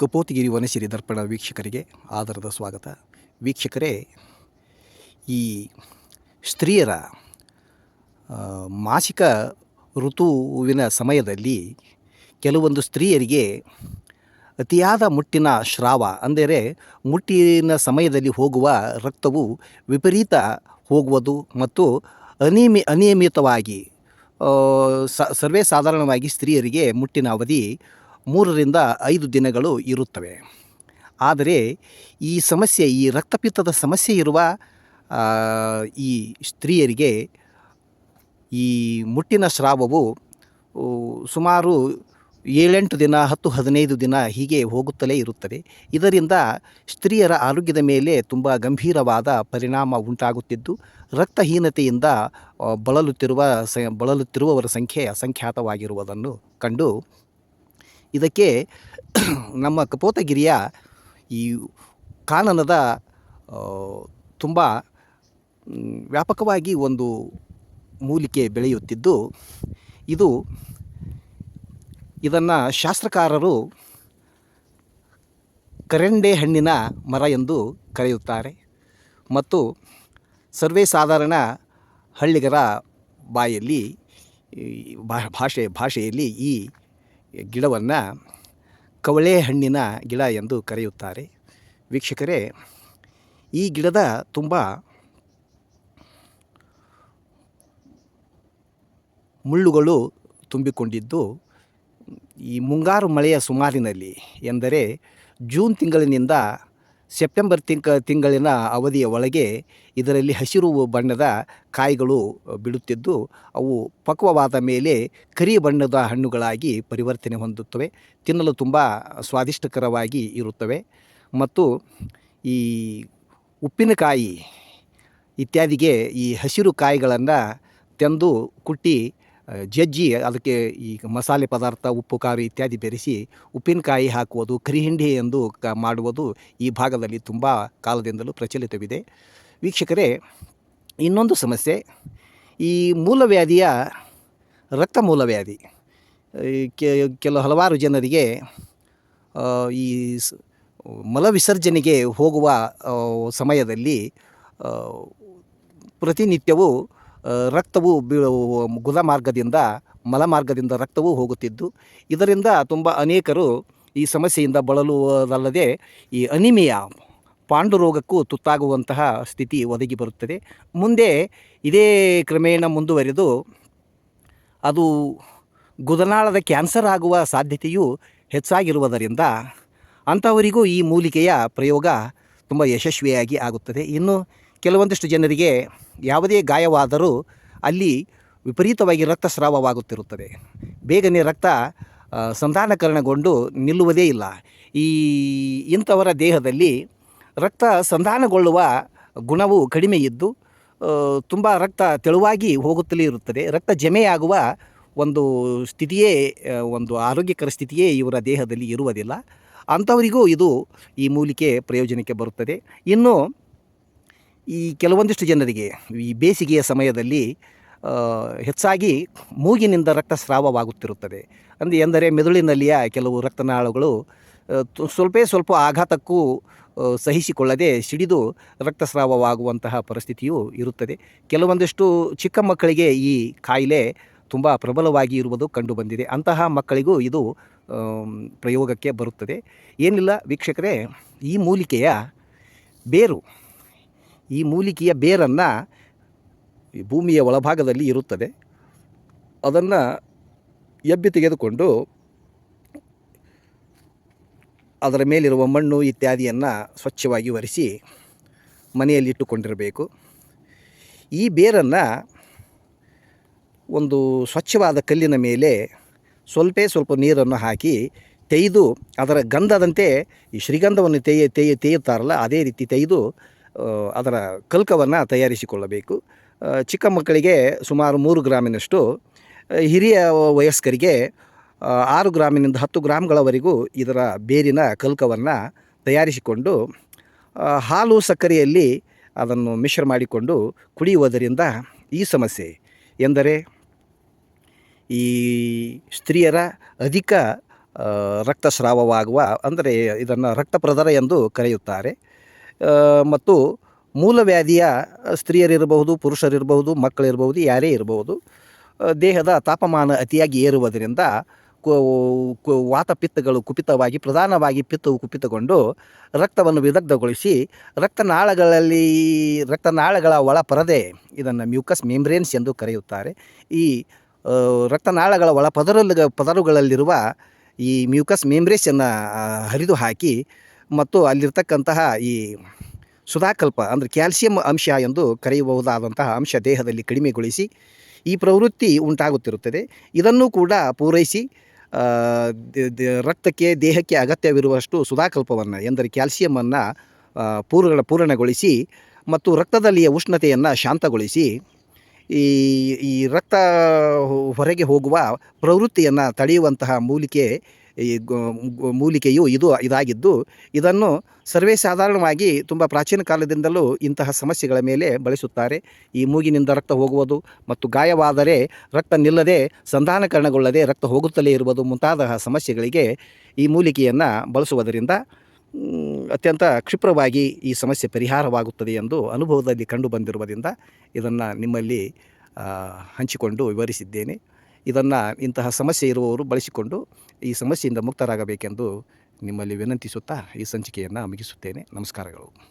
ಕಪೋತಿಗಿರಿ ವನಶಿರಿ ದರ್ಪಣ ವೀಕ್ಷಕರಿಗೆ ಆಧಾರದ ಸ್ವಾಗತ. ವೀಕ್ಷಕರೇ, ಈ ಸ್ತ್ರೀಯರ ಮಾಸಿಕ ಋತುವಿನ ಸಮಯದಲ್ಲಿ ಕೆಲವೊಂದು ಸ್ತ್ರೀಯರಿಗೆ ಅತಿಯಾದ ಮುಟ್ಟಿನ ಸ್ರಾವ ಅಂದರೆ ಮುಟ್ಟಿನ ಸಮಯದಲ್ಲಿ ಹೋಗುವ ರಕ್ತವು ವಿಪರೀತ ಹೋಗುವುದು ಮತ್ತು ಅನಿಯಮಿ ಅನಿಯಮಿತವಾಗಿ ಸರ್ವೇ ಸಾಧಾರಣವಾಗಿ ಸ್ತ್ರೀಯರಿಗೆ ಮುಟ್ಟಿನ ಅವಧಿ ಮೂರರಿಂದ ಐದು ದಿನಗಳು ಇರುತ್ತವೆ. ಆದರೆ ಈ ಸಮಸ್ಯೆ, ಈ ರಕ್ತಪಿತ್ತದ ಸಮಸ್ಯೆ ಇರುವ ಈ ಸ್ತ್ರೀಯರಿಗೆ ಈ ಮುಟ್ಟಿನ ಸ್ರಾವವು ಸುಮಾರು ಏಳೆಂಟು ದಿನ, ಹತ್ತು, ಹದಿನೈದು ದಿನ ಹೀಗೆ ಹೋಗುತ್ತಲೇ ಇರುತ್ತದೆ. ಇದರಿಂದ ಸ್ತ್ರೀಯರ ಆರೋಗ್ಯದ ಮೇಲೆ ತುಂಬ ಗಂಭೀರವಾದ ಪರಿಣಾಮ ಉಂಟಾಗುತ್ತಿದ್ದು, ರಕ್ತಹೀನತೆಯಿಂದ ಬಳಲುತ್ತಿರುವ ಸ, ಬಳಲುತ್ತಿರುವವರ ಸಂಖ್ಯೆ ಅಸಂಖ್ಯಾತವಾಗಿರುವುದನ್ನು ಕಂಡು ಇದಕ್ಕೆ ನಮ್ಮ ಕಪೋತಗಿರಿಯ ಈ ಕಾನನದ ತುಂಬ ವ್ಯಾಪಕವಾಗಿ ಒಂದು ಮೂಲಿಕೆ ಬೆಳೆಯುತ್ತಿದ್ದು, ಇದು ಇದನ್ನು ಶಾಸ್ತ್ರಕಾರರು ಕರೆಂಡೆ ಹಣ್ಣಿನ ಮರ ಎಂದು ಕರೆಯುತ್ತಾರೆ ಮತ್ತು ಸರ್ವೇ ಸಾಧಾರಣ ಹಳ್ಳಿಗರ ಬಾಯಲ್ಲಿ ಭಾಷೆ, ಭಾಷೆಯಲ್ಲಿ ಈ ಗಿಡವನ್ನು ಕವಳೆ ಹಣ್ಣಿನ ಗಿಡ ಎಂದು ಕರೆಯುತ್ತಾರೆ. ವೀಕ್ಷಕರೇ, ಈ ಗಿಡದ ತುಂಬ ಮುಳ್ಳುಗಳು ತುಂಬಿಕೊಂಡಿದ್ದು ಈ ಮುಂಗಾರು ಮಳೆಯ ಸುಮಾರಿನಲ್ಲಿ. ಎಂದರೆ ಜೂನ್ ತಿಂಗಳಿನಿಂದ ಸೆಪ್ಟೆಂಬರ್ ತಿಂಕ, ತಿಂಗಳಿನ ಅವಧಿಯ ಒಳಗೆ ಇದರಲ್ಲಿ ಹಸಿರು ಬಣ್ಣದ ಕಾಯಿಗಳು ಬಿಡುತ್ತಿದ್ದು ಅವು ಪಕ್ವವಾದ ಮೇಲೆ ಕರಿ ಬಣ್ಣದ ಹಣ್ಣುಗಳಾಗಿ ಪರಿವರ್ತನೆ ಹೊಂದುತ್ತವೆ, ತಿನ್ನಲು ತುಂಬ ಸ್ವಾದಿಷ್ಟಕರವಾಗಿ ಇರುತ್ತವೆ. ಮತ್ತು ಈ ಉಪ್ಪಿನಕಾಯಿ ಇತ್ಯಾದಿಗೆ ಈ ಹಸಿರು ಕಾಯಿಗಳನ್ನು ತಂದು ಕುಟ್ಟಿ ಜಜ್ಜಿ, ಅದಕ್ಕೆ ಈ ಮಸಾಲೆ ಪದಾರ್ಥ, ಉಪ್ಪು, ಖಾರ ಇತ್ಯಾದಿ ಬೆರೆಸಿ ಉಪ್ಪಿನಕಾಯಿ ಹಾಕುವುದು, ಕರಿಹಿಂಡಿ ಎಂದು ಕ ಮಾಡುವುದು ಈ ಭಾಗದಲ್ಲಿ ತುಂಬ ಕಾಲದಿಂದಲೂ ಪ್ರಚಲಿತವಿದೆ. ವೀಕ್ಷಕರೇ, ಇನ್ನೊಂದು ಸಮಸ್ಯೆ, ಈ ಮೂಲವ್ಯಾಧಿಯ ರಕ್ತ ಮೂಲವ್ಯಾಧಿ ಕೆಲವು ಹಲವಾರು ಜನರಿಗೆ ಈ ಮಲವಿಸರ್ಜನೆಗೆ ಹೋಗುವ ಸಮಯದಲ್ಲಿ ಪ್ರತಿನಿತ್ಯವೂ ರಕ್ತವು ಗುದ ಮಾರ್ಗದಿಂದ ಮಲ ಮಾರ್ಗದಿಂದ ರಕ್ತವು ಹೋಗುತ್ತಿದ್ದು. ಇದರಿಂದ ತುಂಬ ಅನೇಕರು ಈ ಸಮಸ್ಯೆಯಿಂದ ಬಳಲುವುದಲ್ಲದೆ ಈ ಅನಿಮಿಯಾ ಪಾಂಡುರೋಗಕ್ಕೂ ತುತ್ತಾಗುವಂತಹ ಸ್ಥಿತಿ ಒದಗಿ ಬರುತ್ತದೆ. ಮುಂದೆ ಇದೇ ಕ್ರಮೇಣ ಮುಂದುವರೆದು ಅದು ಗುದನಾಳದ ಕ್ಯಾನ್ಸರ್ ಆಗುವ ಸಾಧ್ಯತೆಯು ಹೆಚ್ಚಾಗಿರುವುದರಿಂದ ಅಂಥವರಿಗೂ ಈ ಮೂಲಿಕೆಯ ಪ್ರಯೋಗ ತುಂಬ ಯಶಸ್ವಿಯಾಗಿ ಆಗುತ್ತದೆ. ಇನ್ನು ಕೆಲವೊಂದಿಷ್ಟು ಜನರಿಗೆ ಯಾವುದೇ ಗಾಯವಾದರೂ ಅಲ್ಲಿ ವಿಪರೀತವಾಗಿ ರಕ್ತಸ್ರಾವವಾಗುತ್ತಿರುತ್ತದೆ. ಬೇಗನೆ ರಕ್ತ ಸಂಧಾನಕರಣಗೊಂಡು ನಿಲ್ಲುವುದೇ ಇಲ್ಲ. ಈ ಇಂಥವರ ದೇಹದಲ್ಲಿ ರಕ್ತ ಸಂಧಾನಗೊಳ್ಳುವ ಗುಣವು ಕಡಿಮೆ ಇದ್ದು ತುಂಬ ರಕ್ತ ತೆಳುವಾಗಿ ಹೋಗುತ್ತಲೇ ಇರುತ್ತದೆ. ರಕ್ತ ಜಮೆಯಾಗುವ ಒಂದು ಸ್ಥಿತಿಯೇ ಒಂದು ಆರೋಗ್ಯಕರ ಸ್ಥಿತಿಯೇ ಇವರ ದೇಹದಲ್ಲಿ ಇರುವುದಿಲ್ಲ. ಅಂಥವರಿಗೂ ಇದು ಈ ಮೂಲಿಕೆ ಪ್ರಯೋಜನಕ್ಕೆ ಬರುತ್ತದೆ. ಇನ್ನು ಈ ಕೆಲವೊಂದಿಷ್ಟು ಜನರಿಗೆ ಈ ಬೇಸಿಗೆಯ ಸಮಯದಲ್ಲಿ ಹೆಚ್ಚಾಗಿ ಮೂಗಿನಿಂದ ರಕ್ತಸ್ರಾವವಾಗುತ್ತಿರುತ್ತದೆ. ಅಂದರೆ ಎಂದರೆ ಮೆದುಳಿನಲ್ಲಿಯ ಕೆಲವು ರಕ್ತನಾಳಗಳು ಸ್ವಲ್ಪೇ ಸ್ವಲ್ಪ ಆಘಾತಕ್ಕೂ ಸಹಿಸಿಕೊಳ್ಳದೆ ಸಿಡಿದು ರಕ್ತಸ್ರಾವವಾಗುವಂತಹ ಪರಿಸ್ಥಿತಿಯು ಇರುತ್ತದೆ. ಕೆಲವೊಂದಿಷ್ಟು ಚಿಕ್ಕ ಮಕ್ಕಳಿಗೆ ಈ ಕಾಯಿಲೆ ತುಂಬ ಪ್ರಬಲವಾಗಿ ಇರುವುದು ಕಂಡುಬಂದಿದೆ. ಅಂತಹ ಮಕ್ಕಳಿಗೂ ಇದು ಪ್ರಯೋಗಕ್ಕೆ ಬರುತ್ತದೆ. ಏನಿಲ್ಲ, ವೀಕ್ಷಕರೇ, ಈ ಮೂಲಿಕೆಯ ಬೇರು ಈ ಮೂಲಿಕೆಯ ಬೇರನ್ನು ಭೂಮಿಯ ಒಳಭಾಗದಲ್ಲಿ ಇರುತ್ತದೆ. ಅದನ್ನು ಎಬ್ಬಿ ತೆಗೆದುಕೊಂಡು ಅದರ ಮೇಲಿರುವ ಮಣ್ಣು ಇತ್ಯಾದಿಯನ್ನು ಸ್ವಚ್ಛವಾಗಿ ಒರೆಸಿ ಮನೆಯಲ್ಲಿಟ್ಟುಕೊಂಡಿರಬೇಕು ಈ ಬೇರನ್ನು ಒಂದು ಸ್ವಚ್ಛವಾದ ಕಲ್ಲಿನ ಮೇಲೆ ಸ್ವಲ್ಪ ಸ್ವಲ್ಪ ನೀರನ್ನು ಹಾಕಿ ತೆಗೆದು ಅದರ ಗಂಧದಂತೆ ಈ ಶ್ರೀಗಂಧವನ್ನು ತೆಯ್ಯ ತೆಯ್ಯ ತೆಯ್ಯುತ್ತಾರಲ್ಲ, ಅದೇ ರೀತಿ ತೆಗೆದು ಅದರ ಕಲ್ಕವನ್ನು ತಯಾರಿಸಿಕೊಳ್ಳಬೇಕು. ಚಿಕ್ಕ ಮಕ್ಕಳಿಗೆ ಸುಮಾರು ಮೂರು ಗ್ರಾಮಿನಷ್ಟು ಹಿರಿಯ ವಯಸ್ಕರಿಗೆ ಆರು ಗ್ರಾಮಿನಿಂದ ಹತ್ತು ಗ್ರಾಮ್ಗಳವರೆಗೂ ಇದರ ಬೇರಿನ ಕಲ್ಕವನ್ನು ತಯಾರಿಸಿಕೊಂಡು ಹಾಲು ಸಕ್ಕರೆಯಲ್ಲಿ ಅದನ್ನು ಮಿಶ್ರ ಮಾಡಿಕೊಂಡು ಕುಡಿಯುವುದರಿಂದ ಈ ಸಮಸ್ಯೆ ಎಂದರೆ, ಈ ಸ್ತ್ರೀಯರ ಅಧಿಕ ರಕ್ತಸ್ರಾವವಾಗುವ, ಅಂದರೆ ಇದನ್ನು ರಕ್ತಪ್ರದರ ಎಂದು ಕರೆಯುತ್ತಾರೆ. ಮತ್ತು ಮೂಲವ್ಯಾಧಿಯ ಸ್ತ್ರೀಯರಿರಬಹುದು, ಪುರುಷರಿರಬಹುದು, ಮಕ್ಕಳಿರಬಹುದು, ಯಾರೇ ಇರಬಹುದು ದೇಹದ ತಾಪಮಾನ ಅತಿಯಾಗಿ ಏರುವುದರಿಂದ ಕು ವಾತಪಿತ್ತಗಳು ಕುಪಿತವಾಗಿ, ಪ್ರಧಾನವಾಗಿ ಪಿತ್ತವು ಕುಪಿತಗೊಂಡು ರಕ್ತವನ್ನು ವಿದಗ್ಧಗೊಳಿಸಿ ರಕ್ತನಾಳಗಳಲ್ಲಿ, ರಕ್ತನಾಳಗಳ ಒಳ ಪರದೆ ಇದನ್ನು ಮ್ಯೂಕಸ್ ಮೆಂಬ್ರೇನ್ಸ್ ಎಂದು ಕರೆಯುತ್ತಾರೆ. ಈ ರಕ್ತನಾಳಗಳ ಒಳ ಪದರುಗಳಲ್ಲಿರುವ ಈ ಮ್ಯೂಕಸ್ ಮೆಂಬ್ರೇಸನ್ನು ಹರಿದು ಹಾಕಿ ಮತ್ತು ಅಲ್ಲಿರ್ತಕ್ಕಂತಹ ಈ ಸುಧಾಕಲ್ಪ ಅಂದರೆ ಕ್ಯಾಲ್ಸಿಯಂ ಅಂಶ ಎಂದು ಕರೆಯಬಹುದಾದಂತಹ ಅಂಶ ದೇಹದಲ್ಲಿ ಕಡಿಮೆಗೊಳಿಸಿ ಈ ಪ್ರವೃತ್ತಿ ಉಂಟಾಗುತ್ತಿರುತ್ತದೆ. ಇದನ್ನು ಕೂಡ ಪೂರೈಸಿ ರಕ್ತಕ್ಕೆ, ದೇಹಕ್ಕೆ ಅಗತ್ಯವಿರುವಷ್ಟು ಸುಧಾಕಲ್ಪವನ್ನು ಎಂದರೆ ಕ್ಯಾಲ್ಸಿಯಮನ್ನು ಪೂರ್ಣ, ಪೂರಣಗೊಳಿಸಿ ಮತ್ತು ರಕ್ತದಲ್ಲಿಯ ಉಷ್ಣತೆಯನ್ನು ಶಾಂತಗೊಳಿಸಿ ಈ ಈ ರಕ್ತ ಹೊರಗೆ ಹೋಗುವ ಪ್ರವೃತ್ತಿಯನ್ನು ತಡೆಯುವಂತಹ ಮೂಲಿಕೆ ಈ ಮೂಲಿಕೆಯು ಇದು, ಇದಾಗಿದ್ದು, ಇದನ್ನು ಸರ್ವೇ ಸಾಧಾರಣವಾಗಿ ತುಂಬ ಪ್ರಾಚೀನ ಕಾಲದಿಂದಲೂ ಇಂತಹ ಸಮಸ್ಯೆಗಳ ಮೇಲೆ ಬಳಸುತ್ತಾರೆ. ಈ ಮೂಗಿನಿಂದ ರಕ್ತ ಹೋಗುವುದು ಮತ್ತು ಗಾಯವಾದರೆ ರಕ್ತ ನಿಲ್ಲದೆ, ಸಂಧಾನಕರಣಗೊಳ್ಳದೆ ರಕ್ತ ಹೋಗುತ್ತಲೇ ಇರುವುದು ಮುಂತಾದ ಸಮಸ್ಯೆಗಳಿಗೆ ಈ ಮೂಲಿಕೆಯನ್ನು ಬಳಸುವುದರಿಂದ ಅತ್ಯಂತ ಕ್ಷಿಪ್ರವಾಗಿ ಈ ಸಮಸ್ಯೆ ಪರಿಹಾರವಾಗುತ್ತದೆ ಎಂದು ಅನುಭವದಲ್ಲಿ ಕಂಡು ಬಂದಿರುವುದರಿಂದ ಇದನ್ನು ನಿಮ್ಮಲ್ಲಿ ಹಂಚಿಕೊಂಡು ವಿವರಿಸಿದ್ದೇನೆ. ಇದನ್ನು ಇಂತಹ ಸಮಸ್ಯೆ ಇರುವವರು ಬಳಸಿಕೊಂಡು ಈ ಸಮಸ್ಯೆಯಿಂದ ಮುಕ್ತರಾಗಬೇಕೆಂದು ನಿಮ್ಮಲ್ಲಿ ವಿನಂತಿಸುತ್ತಾ ಈ ಸಂಚಿಕೆಯನ್ನು ಮುಗಿಸುತ್ತೇನೆ. ನಮಸ್ಕಾರಗಳು.